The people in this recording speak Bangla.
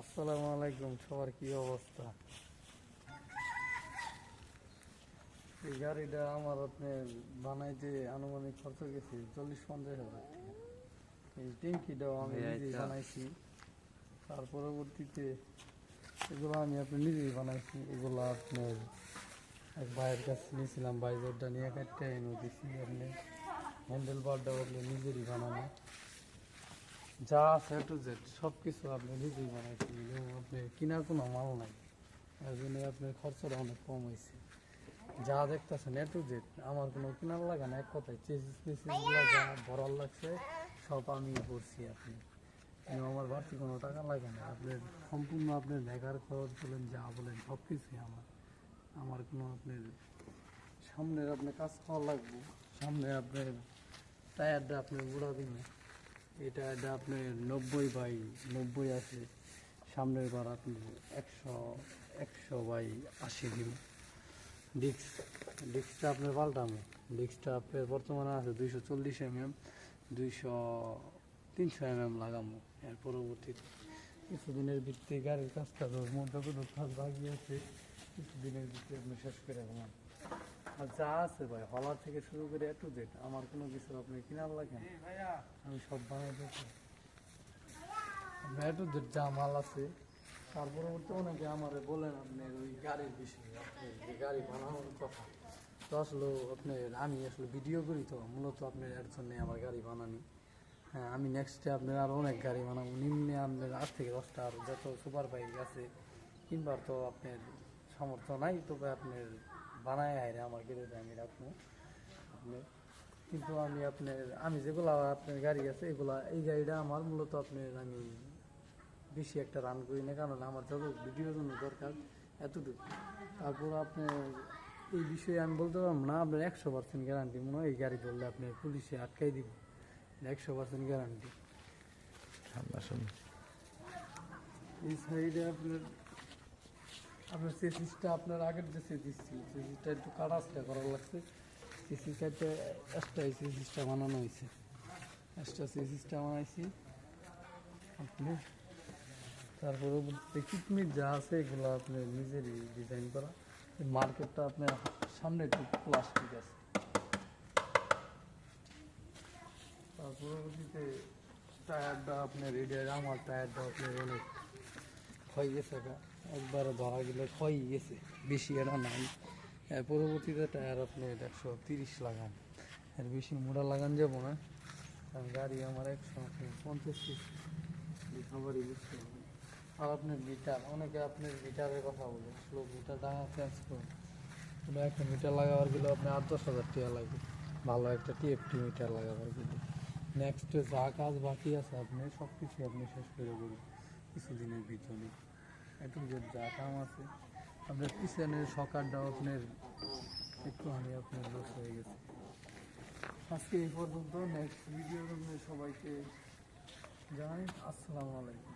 আসসালামু আলাইকুম সবার কি অবস্থা? এই গাড়িটা আমার আপনি বানাইতে আনুমানিক খরচ গেছে চল্লিশ পঞ্চাশ হাজার টাকা। এই ট্যাঙ্কিটাও আমি নিজেই বানাইছি। তার পরবর্তীতে এগুলো আমি আপনি নিজেই বানাইছি। এগুলো আপনার এক ভাইয়ের কাছে নিয়েছিলাম। ভাই জোরটা নিয়ে কাটতে এনে দিছি। আপনি হ্যান্ডেল বারটা আপনি নিজেরই বানানো। যা আছে টু জেড সব কিছু আপনি নিজেই বানাইছেন। আপনি কেনার কোনো মাল নাই। এর জন্য আপনার খরচটা অনেক কম হয়েছে যা দেখতেছেন এ টু জেড আমার কোনো কেনার লাগে না এক কথায় চেসিস ফেসিসগুলো যা ভরার লাগছে, সব আমি করছি আপনি। আমার বাড়তি কোনো টাকা লাগে না আপনার সম্পূর্ণ আপনার মেঘার খরচ বলেন, যা বলেন সব কিছুই আমার। আমার কোনো আপনার সামনের আপনার কাজ করা লাগবে। সামনে আপনার টায়ারটা আপনার বুড়া দিন এটা এটা আপনার নব্বই বাই নব্বই আছে। সামনের বার আপনি একশো একশো বাই আশি দিন। ডিস্ক, ডিস্কটা আপনার পাল্টামে ডিস্কটা আপনার বর্তমানে আছে দুইশো চল্লিশ এম এম দুইশো তিনশো এম এম লাগামো এর পরবর্তীতে। কিছুদিনের ভিত্তিতে গাড়ির কাজটা যতটুকু কাজ বাকি আছে। কিছুদিনের ভিত্তিতে আপনি শেষ করে দেবেন। যা আছে ভাই হলার থেকে শুরু করে একটু জেড আমার কোনো কিছু আপনি কিনার লাগে আমি সব বানাই দিয়েছি। একটু জেড যা মাল আছে তার পরবর্তী অনেকে আমার বলেন আপনার ওই গাড়ির বিষয়ে আপনার যে গাড়ি বানানোর কথা। তো আসলে আপনার আমি আসলে ভিডিও করি তো মূলত আপনার এর জন্য আমার গাড়ি বানানি। হ্যাঁ আমি নেক্সটে আপনার আরও অনেক গাড়ি বানাবো। নিম্নে আপনার আট থেকে দশটা আর যত সুপার বাইক আছে কিনবার তো আপনার সামর্থ্য নাই তবে আপনার বানায় আইরে আমার গেড়ে আমি রাখব। আপনার কিন্তু আমি আপনার আমি যেগুলো আপনার গাড়ি আছে এগুলা এই গাড়িটা আমার মূলত আপনার আমি বেশি একটা রান করি না কারণ আমার যত ভিডিওর জন্য দরকার এতটুকু। তারপর আপনার এই বিষয়ে আমি বলতে পারব না আপনার একশো পার্সেন্ট গ্যারান্টি মনে হয় এই গাড়ি ধরলে আপনার পুলিশে আটকাই দিব। একশো পার্সেন্ট গ্যারান্টি এই সাইডে আপনার আপনার চেসিসটা আপনার আগের যে চেসিস ছিল চেসিসটা একটু কাটাসটা করা লাগছে। চেসিসটা এক্সট্রা এই চেসিসটা বানানো হয়েছে। এক্সট্রা চেসিসটা বানাইছি। আপনি তারপরে কিটমিট যা আছে এগুলো আপনার নিজেরই ডিজাইন করা। মার্কেটটা আপনার সামনে একটু প্লাস্টিক আছে। তার পরবর্তীতে টায়ারটা আপনার এডিয়ার আমার টায়ারটা আপনার অনেক ক্ষয় গেছে। একবারে ধরা গেলে ক্ষয় গেছে বেশি এটা নাই। এর পরবর্তীতে টায়ার আপনার একশো তিরিশ লাগান। এর বেশি মোটা লাগান যাব না। কারণ গাড়ি আমার একশো পঞ্চাশ সবারই বুঝতে হবে আর আপনার মিটার অনেকে আপনার মিটারের কথা বলে স্লো মিটারটা চেঞ্জ করুন। ওটা একটা মিটার লাগাবার গেলে আপনি আট দশ হাজার টাকা লাগবে ভালো একটা টিএফটি মিটার লাগাবার গেলে। নেক্সট যা কাজ বাকি আছে, আপনি সব কিছু আপনি শেষ করে দেবেন। কিছুদিনের ভিতরে। একটু যে কাম আছে। আপনার পিছনের সকারটাও আপনার একটুখানি আপনার লস হয়ে গেছে। আজকে এই পর্যন্ত নেক্সট ভিডিওর সবাইকে জানাই, আসসালামু আলাইকুম।